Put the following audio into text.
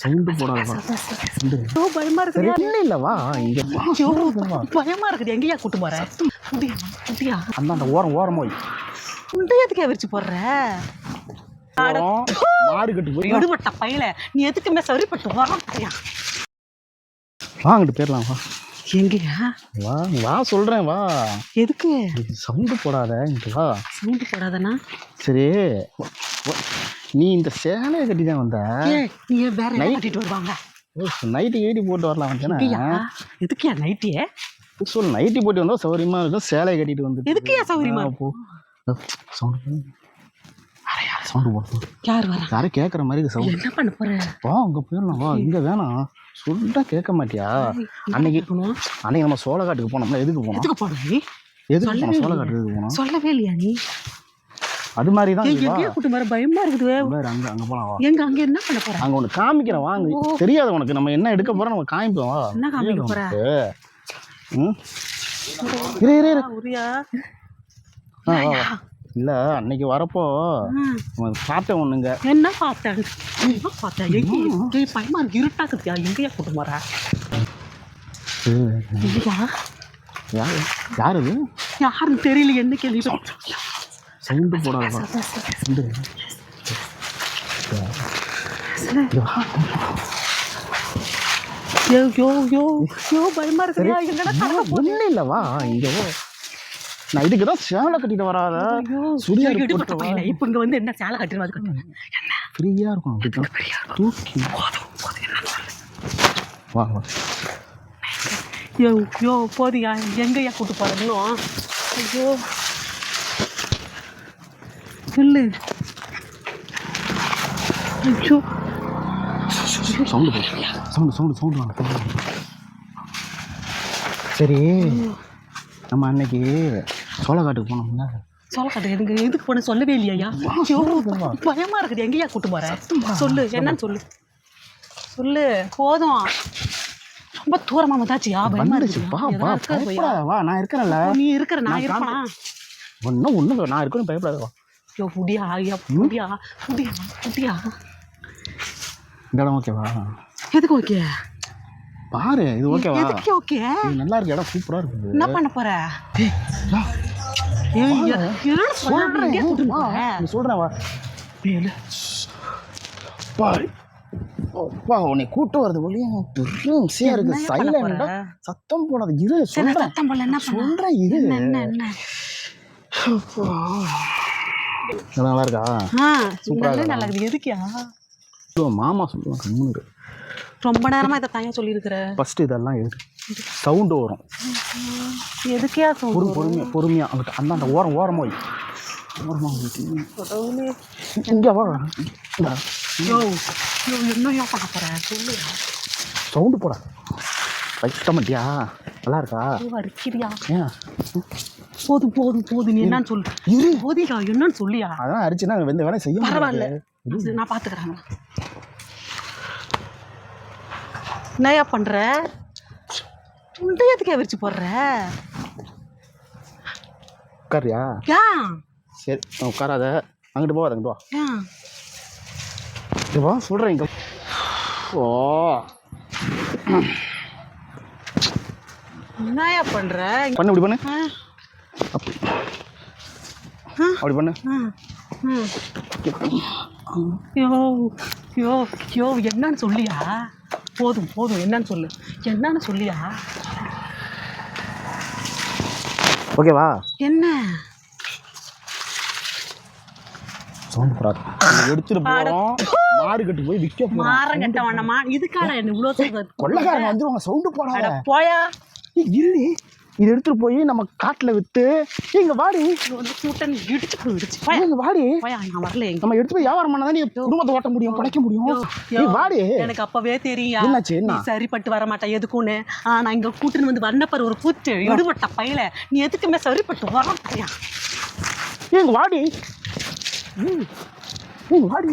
Sound போடாத வா sound ஐயோ, பயமா சரி இருக்குதியா இல்லை இல்லை வா. இங்கே பயமா இருக்குது. எங்கேயா கூட்டு போற? முடியா முடியா அந்த அந்த ஓரம் ஓரம் போய். உண்டை எதுக்கே விரிச்சு போடுற? மாடு கட்டு போய். எடுபட்ட பையல. நீ எதுக்குமே சரிப்பட்டு வரையா வாங்கிட்டு போயிடலாம் வா. எங்கயா? வா வா சொல்கிறேன் வா. எதுக்கு? சவுண்டு போடாத இங்கே வா. சவுண்டு போடாதனா? சரி. நீ இந்த சேலையை கட்டி தான் வந்த நீ வேற கட்டிட்டு வருவாங்க? நைட்டு ஈடி போட்டு வரலாம் வந்தேனா எங்கயா எதுக்குயா நைட்டியே சொல்லு நைட்டி போட்டு வந்தா சௌரியமா இருக்கும் சேலையை கட்டிட்டு வந்து எதுக்குயா சௌரியமா? போ. சவுண்டு சவுண்டு போட்டு யார் வரா? யாரும் கேட்குற மாதிரி சவுண்ட்? என்ன பண்ண போற? வா அங்கே போயிடலாம். வா இங்கே வேணாம். சொல்லிட்டா கேட்க மாட்டியா? அன்னைக்கு அன்னைக்கு நம்ம சோளக்காட்டுக்கு போனோம்ல எதுக்கு போனோம்? எதுக்கு போனோம் சோளக்காட்டுக்கு எதுக்கு போனோம்? சொல்லவே இல்லையா நீ? அது மாதிரி தான் எங்கேயா கூட்டு வர பயமா இருக்குது. வேறு அங்கே அங்கே போகலாம் வா. எங்க அங்க என்ன பண்ண போற? அங்கே ஒன்று காமிக்கிறேன் வாங்க தெரியாது உனக்கு. நம்ம என்ன எடுக்க போகிறோம் நம்ம காமிப்போம் வா. என்ன காமிக்க போற? உனக்கு. ம்? இரு இரு உரியா? இல்லை அன்னைக்கு வரப்போ உனக்கு பார்த்தேன் ஒன்றுங்க என்ன பார்த்தேன் பார்த்தேன் எங்க பயமா இருக்கு. இருட்டாக்குதியா? எங்கேயா கூட்டு போற? யார்? யார் யாருன்னு தெரியல என்ன கேள்வி? சவுண்டு போடாதவா சவுண்டு யோ யோ யோ யோ பயமா இருக்குதியா எங்கடா கடக்க போ ஒன்றும் இல்லை வா இங்கே நான் இதுக்கு தான் சேலை கட்டிட்டு வராத. போட்டு வா. பையல இப்போ இங்க வந்து என்ன சேலை கட்டினு அது கட்டு என்ன ஃப்ரீயாக இருக்கும் அப்படிதான் தூக்கி வா. வா யோ யோ போதியா எங்கேயா கூட்டு போற? இன்னும்? ஐயோ. சொல்லு. ஐயோ. சவுண்டு சவுண்டு சவுண்டு சவுண்டு வாங்க. சரி நம்ம அன்னைக்கு சோளக்காட்டுக்கு போனோம்ல சொல்ல கட்டு எதுக்கு? எதுக்கு போன? சொல்லவே இல்லையா ஐயோ பயமா இருக்குது. எங்கேயா கூட்டு போற? சொல்லு என்னன்னு சொல்லு. சொல்லு போதும். ரொம்ப தூரமா வந்தாச்சியா? பயமா வந்துச்சு இருக்கு வா வா பயப்படாத. வா நான் இருக்கிறேன்ல. நீ இருக்கிற நான் இருப்பனா? ஒன்றும் ஒன்றும் நான் இருக்கணும் பயப்படாத. வா. ஐயோ புடியா ஐயா புடியா புடியா புடியா இந்த இடம் ஓகேவா எதுக்கு ஓகே பாரு இது ஓகேவா எதுக்கு ஓகே இது நல்லா இருக்கு இடம் சூப்பராக இருக்குது. என்ன பண்ண போற? வா, ஏய், எ- என்னடா சொல்ற? எங்கேயா கூட்டிட்டு வா, போற? நீ சொல்கிறேன் வா. பேரு. பா அப்பா உன்னை கூட்டு வரது ஒளியா பெரும் விஷயம் இருக்கு? சைலண்டா சத்தம் போடாத. இரு சொல்றேன். சத்தம் போடல, என்ன? சொல்றேன் இரு. என்ன, என்ன, நல்லா இருக்கா ஆ, சூப்பரா நல்லா இருக்கா? நல்லா இருக்குது. எதுக்குயா? மாமா சொல்லுவாங்க கம்முனு ரொம்ப நேரமா இதை தாயா சொல்லியிருக்கிற? ஃபர்ஸ்ட் இதெல்லாம் எடு. சவுண்டு வரும். எதுக்கே பொறு பொறுமையா பொறுமையா. அங்கிட்ட அந்த அந்த ஓரம் ஓரமா வை. ஓரமா கடவுளே. இங்கே வா. என்னையா பண்ண போற? சொல்லு. சவுண்டு போடா. வச்சுட்ட மாட்டியா நல்லா இருக்கா அடிக்கிறியா? ஏன்? போதும் போதும் போதும். நீ என்னன்னு சொல்லு. இரு. போதியா என்னன்னு சொல்லியா? அதான் அடிச்சுன்னா எந்த வேலையும் செய்ய பரவாயில்ல. நான் பாத்துக்கிறேன். என்னையா பண்ற? துண்டை எதுக்கே விரிச்சு போடுற? உட்காரியா? சரி நான் உட்காராத. அங்கிட்டு போவாத அங்கிட்டு வா இங்க வா சொல்கிறேன் ஓ. என்னையா பண்ற? பண்ணு இப்படி பண்ணு. அப்படி அப்படி பண்ணு. ஆ, ம். யோ யோ யோ என்னன்னு சொல்லியா? போதும் போதும் என்னன்னு சொல்லு. என்னன்னு சொல்லியா? ஓகேவா என்ன? சவுண்ட் போடாது. எடுத்துட்டு போகிறோம் மாடு கட்டு போய் விற்க போகிறோம் மாறம் கட்ட வேண்டாமா இதுக்கான என்ன இவ்வளோ சொல்றது கொள்ளைக்காரங்க வந்துருவாங்க சவுண்டு போடாத. போயா. இல்லி இது எடுத்துட்டு போய் நம்ம காட்டுல வித்து இங்க வாடி. கூட்டன் இடிச்சு போய் இடிச்சு போயா? இங்க வாடி. நான் வரல எங்க நம்ம எடுத்து போய் வியாபாரம் பண்ணாதான் நீ குடும்பத்தை ஓட்ட முடியும் படைக்க முடியும். வாடி. எனக்கு அப்பவே தெரியும் என்னாச்சு, என்ன? சரிப்பட்டு வர மாட்டேன் எதுக்குன்னு நான் இங்க கூட்டுன்னு வந்து வண்ணப்பர் ஒரு பூத்து எடுபட்ட பையல. நீ எதுக்குமே சரிப்பட்டு வர மாட்டியா ஏங்க வாடி. ம். வாடி.